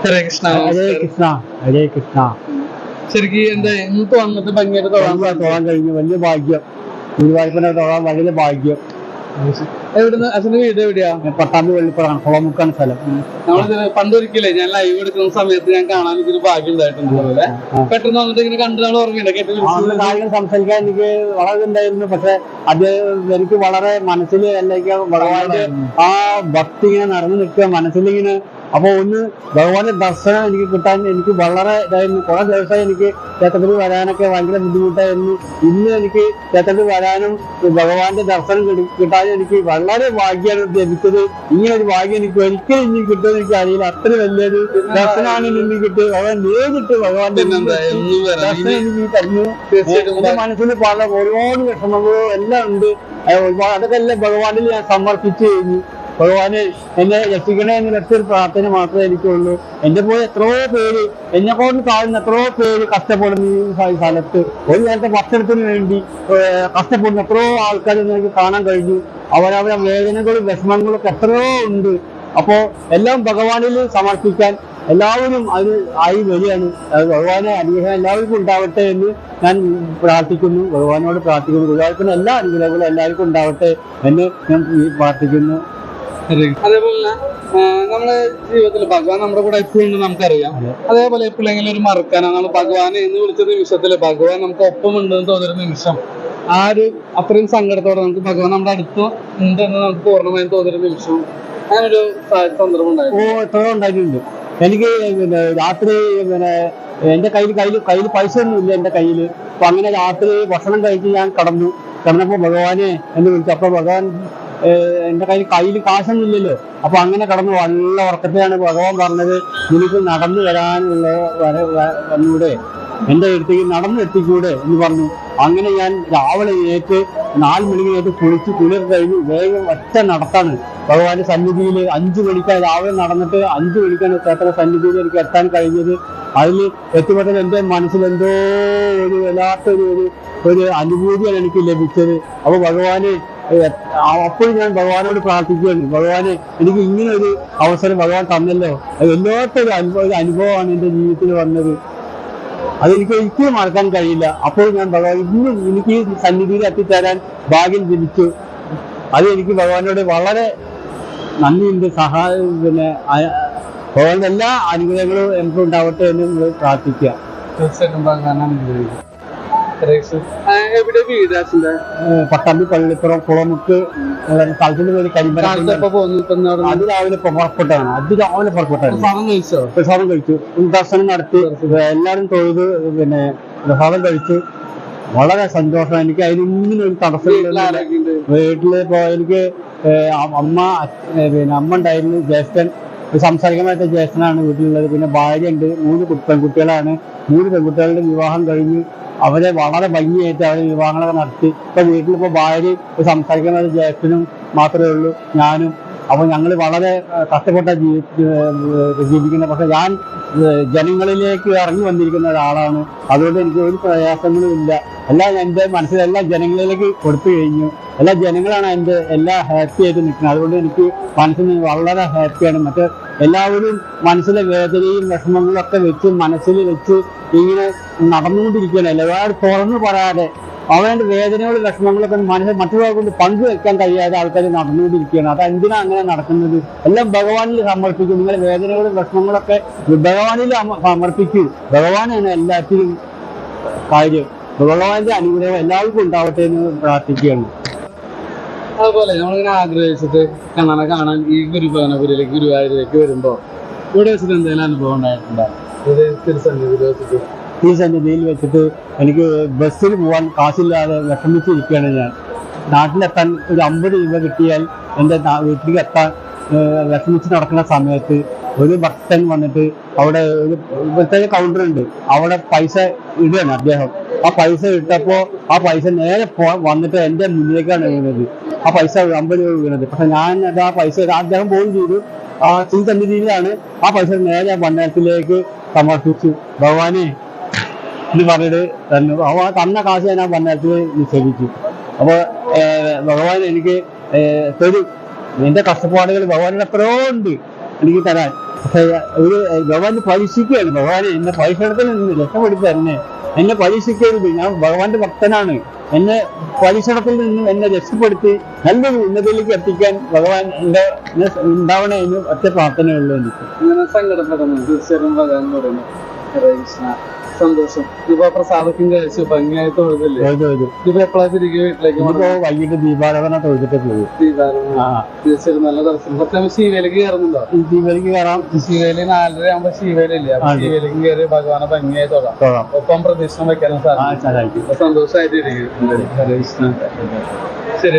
ഹരേ കൃഷ്ണ ഹരേ കൃഷ്ണ ഹരേ കൃഷ്ണ ശരിക്കും എന്താ ഇന്നത്തെ വന്നിട്ട് ഭംഗിയായിട്ട് തൊഴാൻ തൊഴാൻ തൊഴാൻ കഴിഞ്ഞു വലിയ ഭാഗ്യം. ഗുരുവായൂരപ്പനെ തൊഴാൻ വലിയ ഭാഗ്യം. എവിടുന്ന് അച്ഛന്റെ വീട് എവിടെയാ? പട്ടാമ്പി വെള്ളിപ്പുറമാണ് കുളമുക്കാണ് സ്ഥലം. പണ്ടൊരിക്കലേ ഞാൻ ലൈവ് എടുക്കുന്ന സമയത്ത് ഞാൻ കാണാൻ എനിക്കൊരു ഭാഗ്യം ഉണ്ടായിട്ടുണ്ട് അതുപോലെ പെട്ടെന്ന് വന്നിട്ട് ഇങ്ങനെ കണ്ടു നമ്മൾ ഓർമ്മയില്ല കേട്ട് ആ സംസാരിക്കാൻ എനിക്ക് വളരെ ഉണ്ടായിരുന്നു പക്ഷെ അത് എനിക്ക് വളരെ മനസ്സിൽ അല്ലെങ്കിൽ ആ ഭക്തി ഇങ്ങനെ നടന്നു നിൽക്കുക മനസ്സിലിങ്ങനെ അപ്പൊ ഒന്ന് ഭഗവാന്റെ ദർശനം എനിക്ക് കിട്ടാൻ എനിക്ക് വളരെ ഇതായിരുന്നു. കുറെ ദിവസം എനിക്ക് ക്ഷേത്രത്തിൽ വരാനൊക്കെ ഭയങ്കര ബുദ്ധിമുട്ടായിരുന്നു. ഇന്ന് എനിക്ക് ക്ഷേത്രത്തിൽ വരാനും ഭഗവാന്റെ ദർശനം കിട്ടാൻ കിട്ടാനും എനിക്ക് വളരെ ഭാഗ്യമാണ് ലഭിച്ചത്. ഇങ്ങനെ ഒരു ഭാഗ്യം എനിക്ക് ഒരിക്കലും ഇനി കിട്ടുമെന്ന് എനിക്ക് അറിയില്ല. അത്ര വലിയൊരു ദർശനമാണ് ഇനി കിട്ടിയത്. ഭഗവാൻ നേരിട്ട് ഭഗവാന്റെ ദർശനം എനിക്ക് തീർച്ചയായിട്ടും എന്റെ മനസ്സിൽ പല ഒരുപാട് വിഷമങ്ങളും എല്ലാം ഉണ്ട്. ഒരുപാട് അതൊക്കെ എല്ലാം ഭഗവാനിൽ ഞാൻ സമർപ്പിച്ചു കഴിഞ്ഞു. ഭഗവാനെ എന്നെ രക്ഷിക്കണേ എന്ന് ഒറ്റ ഒരു പ്രാർത്ഥന മാത്രമേ എനിക്കുള്ളൂ. എന്റെ പോലെ എത്രയോ പേര് എന്നെ കൊണ്ട് താഴ്ന്ന എത്രയോ പേര് കഷ്ടപ്പെടുന്ന ഈ സ്ഥ- സ്ഥലത്ത്. ഒരു നേരത്തെ ഭക്ഷണത്തിന് വേണ്ടി കഷ്ടപ്പെടുന്ന എത്രയോ ആൾക്കാർ എനിക്ക് കാണാൻ കഴിഞ്ഞു. അവരവരുടെ വേദനകളും വിഷമങ്ങളും ഒക്കെ എത്രയോ ഉണ്ട്. അപ്പോ എല്ലാം ഭഗവാനിൽ സമർപ്പിക്കാൻ എല്ലാവരും അത് ആയി വരികയാണ്. ഭഗവാനെ അനുഗ്രഹം എല്ലാവർക്കും ഉണ്ടാവട്ടെ എന്ന് ഞാൻ പ്രാർത്ഥിക്കുന്നു. ഭഗവാനോട് പ്രാർത്ഥിക്കുന്നു. ഗുരുവായൂരപ്പന് എല്ലാ അനുഗ്രഹങ്ങളും എല്ലാവർക്കും ഉണ്ടാവട്ടെ എന്ന് ഞാൻ പ്രാർത്ഥിക്കുന്നു. അതേപോലെ തന്നെ ആ, നമ്മുടെ ജീവിതത്തിൽ ഭഗവാൻ നമ്മുടെ കൂടെ എപ്പോഴും ഉണ്ട് നമുക്കറിയാം അതേപോലെ എപ്പോഴെങ്കിലും ഒരു മറക്കാനാണ് നമ്മൾ ഭഗവാനെ എന്ന് വിളിച്ച നിമിഷത്തിൽ ഭഗവാൻ നമുക്ക് ഒപ്പം ഉണ്ടെന്ന് തോന്നുന്ന നിമിഷം ആ ഒരു അത്രയും സങ്കടത്തോടെ നമുക്ക് ഭഗവാൻ നമ്മുടെ അടുത്ത് ഉണ്ട് എന്ന് നമുക്ക് പൂർണമായും തോന്നുന്ന നിമിഷം അങ്ങനൊരു സന്ദർഭം ഉണ്ടായിട്ടുണ്ട്. എനിക്ക് പിന്നെ രാത്രി പിന്നെ എന്റെ കയ്യിൽ കയ്യിൽ കയ്യിൽ പൈസ ഒന്നും ഇല്ല എന്റെ കയ്യിൽ അപ്പൊ അങ്ങനെ രാത്രി ഭക്ഷണം കഴിച്ച് ഞാൻ കടന്നു. കടന്നപ്പോ ഭഗവാനെ എന്ന് വിളിച്ചു. അപ്പൊ ഭഗവാൻ എന്റെ കയ്യിൽ കയ്യിൽ കാശൊന്നും ഇല്ലല്ലോ അപ്പൊ അങ്ങനെ കടന്ന് നല്ല ഉറക്കത്തെയാണ് ഭഗവാൻ പറഞ്ഞത് നിനക്ക് നടന്നു വരാനുള്ള വര വന്നൂടെ. എന്റെ അടുത്തേക്ക് നടന്നു എത്തിക്കൂടെ? എന്ന് പറഞ്ഞു. അങ്ങനെ ഞാൻ രാവിലെ ഏറ്റ് നാല് മണിക്ക് നേരത്തെ കുളിച്ച് കുളിർ കഴിഞ്ഞ് വേഗം ഒറ്റ നടത്താണ്. ഭഗവാന്റെ സന്നിധിയിൽ അഞ്ചു മണിക്കാണ് രാവിലെ നടന്നിട്ട് അഞ്ചു മണിക്കാണ് ക്ഷേത്ര സന്നിധിയിൽ എനിക്ക് എത്താൻ കഴിഞ്ഞത്. അതിൽ എത്തിപ്പെട്ടത് മനസ്സിൽ എന്തോ ഒരു വല്ലാത്തൊരു ഒരു ഒരു അനുഭൂതിയാണ് എനിക്ക് ലഭിച്ചത്. അപ്പൊ ഭഗവാന് ഏഹ്, അപ്പോഴും ഞാൻ ഭഗവാനോട് പ്രാർത്ഥിക്കുകയാണ്. ഭഗവാനെ എനിക്ക് ഇങ്ങനെ ഒരു അവസരം ഭഗവാൻ തന്നല്ലോ. അത് വല്ലാത്തൊരു അനുഭവ അനുഭവമാണ് എന്റെ ജീവിതത്തിൽ വന്നത്. അതെനിക്ക് ഒരിക്കലും മറക്കാൻ കഴിയില്ല. അപ്പോൾ ഞാൻ ഭഗവാൻ ഇന്നും എനിക്ക് ഈ സന്നിധിയിൽ എത്തിച്ചേരാൻ ഭാഗ്യം ജനിച്ചു അത് എനിക്ക് ഭഗവാനോട് വളരെ നന്ദിയുണ്ട് സഹായം പിന്നെ ഭഗവാന്റെ എല്ലാ അനുഗ്രഹങ്ങളും എനിക്ക് ഉണ്ടാവട്ടെ എന്ന് പ്രാർത്ഥിക്കുക. തീർച്ചയായിട്ടും എവിടെ വീട് പട്ടാമ്പി പള്ളിപ്പുറം കുളമുക്ക് സ്ഥലത്തിന്റെ പേര് കരിമ്പന അത് രാവിലെ പുറപ്പെട്ടതാണ് അത് രാവിലെ പുറപ്പെട്ടാണ്. പ്രസാദം കഴിച്ചു? ദർശനം നടത്തി. എല്ലാവരും തൊഴുത് പിന്നെ പ്രസാദം കഴിച്ചു. വളരെ സന്തോഷം. എനിക്ക് അതിനൊന്നും ഒരു തടസ്സമില്ല വീട്ടിൽ ഇപ്പൊ എനിക്ക് അമ്മ പിന്നെ അമ്മ ഉണ്ടായിരുന്നു ജ്യേഷ്ഠൻ. സംസാരിക്കാൻ പറ്റാത്ത ജ്യേഷ്ഠനാണ് വീട്ടിലുള്ളത്. പിന്നെ ഭാര്യ ഉണ്ട്. മൂന്ന് പെൺകുട്ടികളാണ്. മൂന്ന് പെൺകുട്ടികളുടെ വിവാഹം കഴിഞ്ഞു അവരെ വളരെ ഭംഗിയായിട്ട് അവരെ വിവാഹങ്ങളൊക്കെ നടത്തി. ഇപ്പൊ വീട്ടിലിപ്പോ ഭാര്യ ഒരു സംസാരിക്കാൻ പറ്റാത്ത ജ്യേഷ്ഠനും മാത്രമേ ഉള്ളൂ. ഞാനും അപ്പൊ ഞങ്ങൾ വളരെ കഷ്ടപ്പെട്ട ജീവിക്കുന്നത് പക്ഷെ ഞാൻ ജനങ്ങളിലേക്ക് ഇറങ്ങി വന്നിരിക്കുന്ന ഒരാളാണ്. അതുകൊണ്ട് എനിക്ക് ഒരു പ്രയാസങ്ങളും ഇല്ല. എല്ലാം എന്റെ മനസ്സിലെല്ലാം ജനങ്ങളിലേക്ക് കൊടുത്തു കഴിഞ്ഞു. എല്ലാ ജനങ്ങളാണ് എന്റെ എല്ലാ ഹാപ്പി ആയിട്ട് നിൽക്കുന്നത്. അതുകൊണ്ട് എനിക്ക് മനസ്സിൽ വളരെ ഹാപ്പിയാണ് മറ്റേ എല്ലാവരും മനസ്സിലെ വേദനയും വിഷമങ്ങളും ഒക്കെ വെച്ച് മനസ്സിൽ വെച്ച് ഇങ്ങനെ നടന്നുകൊണ്ടിരിക്കുകയാണ്. എല്ലാവരും തുറന്നു പറയാതെ അവരുടെ വേദനകളും വിഷമങ്ങളൊക്കെ മനസ്സിൽ മറ്റുള്ളവരെ കൊണ്ട് പങ്കുവെക്കാൻ കഴിയാതെ ആൾക്കാർ നടന്നുകൊണ്ടിരിക്കുകയാണ്. അത് എന്തിനാ അങ്ങനെ നടക്കുന്നത്? എല്ലാം ഭഗവാനിൽ സമർപ്പിക്കും. നിങ്ങളുടെ വേദനകളും വിഷമങ്ങളൊക്കെ ഭഗവാനിൽ സമർപ്പിക്കൂ. ഭഗവാനാണ് എല്ലാത്തിനും കാര്യം. ഭഗവാന്റെ അനുഗ്രഹം എല്ലാവർക്കും ഉണ്ടാവട്ടെ എന്ന് പ്രാർത്ഥിക്കുകയാണ്. അതുപോലെ നമ്മളിങ്ങനെ ആഗ്രഹിച്ചിട്ട് കണ്ണനെ കാണാൻ ഈ ഗുരുഭവനപുരിയിലേക്ക് ഗുരുവായൂരിലേക്ക് വരുമ്പോ ഇവിടെ വെച്ചിട്ട് എന്തെങ്കിലും അനുഭവം ഉണ്ടായിട്ടുണ്ടോ? ഇത് തിരുസന്നിധിയിൽ വെച്ചിട്ട് ഈ സന്നിധിയിൽ വെച്ചിട്ട് എനിക്ക് ബസ്സിൽ പോകാൻ കാശില്ലാതെ വിഷമിച്ചിരിക്കുകയാണ് ഞാൻ. നാട്ടിലെത്താൻ ഒരു അമ്പത് രൂപ കിട്ടിയാൽ എന്റെ വീട്ടിലേക്ക് എത്താൻ വിഷമിച്ച് നടക്കുന്ന സമയത്ത് ഒരു ഭക്തൻ വന്നിട്ട് അവിടെ ഒരു പ്രത്യേക കൗണ്ടർ ഉണ്ട്. അവിടെ പൈസ ഇടുകയാണ് അദ്ദേഹം. ആ പൈസ ഇട്ടപ്പോൾ ആ പൈസ നേരെ വന്നിട്ട് എന്റെ മുന്നിലേക്കാണ് വീണത്. ആ പൈസ അമ്പത് രൂപ വീണത്. പക്ഷെ ഞാൻ അത് ആ പൈസ അദ്ദേഹം പോവുകയും ചെയ്തു. ആ ഈ സന്നിധിയിലാണ് ആ പൈസ നേരെ വണ്ണത്തിലേക്ക് സമർപ്പിച്ചു. ഭഗവാനെ എന്ന് പറഞ്ഞിട്ട് തന്നു. അവ ആ തന്ന കാശ് ഞാൻ വണ്ണത്തിൽ നിക്ഷേപിച്ചു അപ്പൊ ഭഗവാൻ എനിക്ക് തരും. എന്റെ കഷ്ടപ്പാടുകൾ ഭഗവാനോട് എത്രയോ ഉണ്ട് എനിക്ക് തരാൻ. പക്ഷെ ഒരു ഭഗവാൻ പരീക്ഷിക്കുകയാണ്. ഭഗവാൻ എന്നെ പരീക്ഷണത്തിൽ നിന്ന് രക്ഷപ്പെടുത്തി തന്നെ. എന്നെ പരീക്ഷിക്കരുത്. ഞാൻ ഭഗവാന്റെ ഭക്തനാണ്. എന്നെ പരീക്ഷണത്തിൽ നിന്നും എന്നെ രക്ഷപ്പെടുത്തി നല്ലൊരു ഉന്നതിയിലേക്ക് എത്തിക്കാൻ ഭഗവാൻ എന്റെ ഉണ്ടാവണേ എന്ന് ഒറ്റ പ്രാർത്ഥനയുള്ളൂ എനിക്ക്. തീർച്ചയായും സന്തോഷം. ഇപ്പൊ പ്രസാദക്കും കഴിച്ചു ഭംഗിയായി തൊഴുതല്ലേ. ഇപ്പൊ എപ്പോഴാ തിരികെ വീട്ടിലേക്ക് വൈകിട്ട് ദീപാരാധന തൊഴുതിട്ട് പോകും ദീപാരാധന. നല്ല ദർശനം. പ്രത്യേകം ശിവയിലേക്ക് കയറുന്നുണ്ടോ? ഈ ദീപലിക്ക് കയറാം. ശിവയിൽ നാലര ആകുമ്പോ ശിവയിലില്ല. ശിവയിലേക്ക് കയറി ഭഗവാനെ ഭംഗിയായി തൊഴാം. ഒപ്പം പ്രദക്ഷിണം വെക്കാനും സാധിക്കും. സന്തോഷമായിട്ട് ഇരിക്കും ഹരേ കൃഷ്ണ. ശരി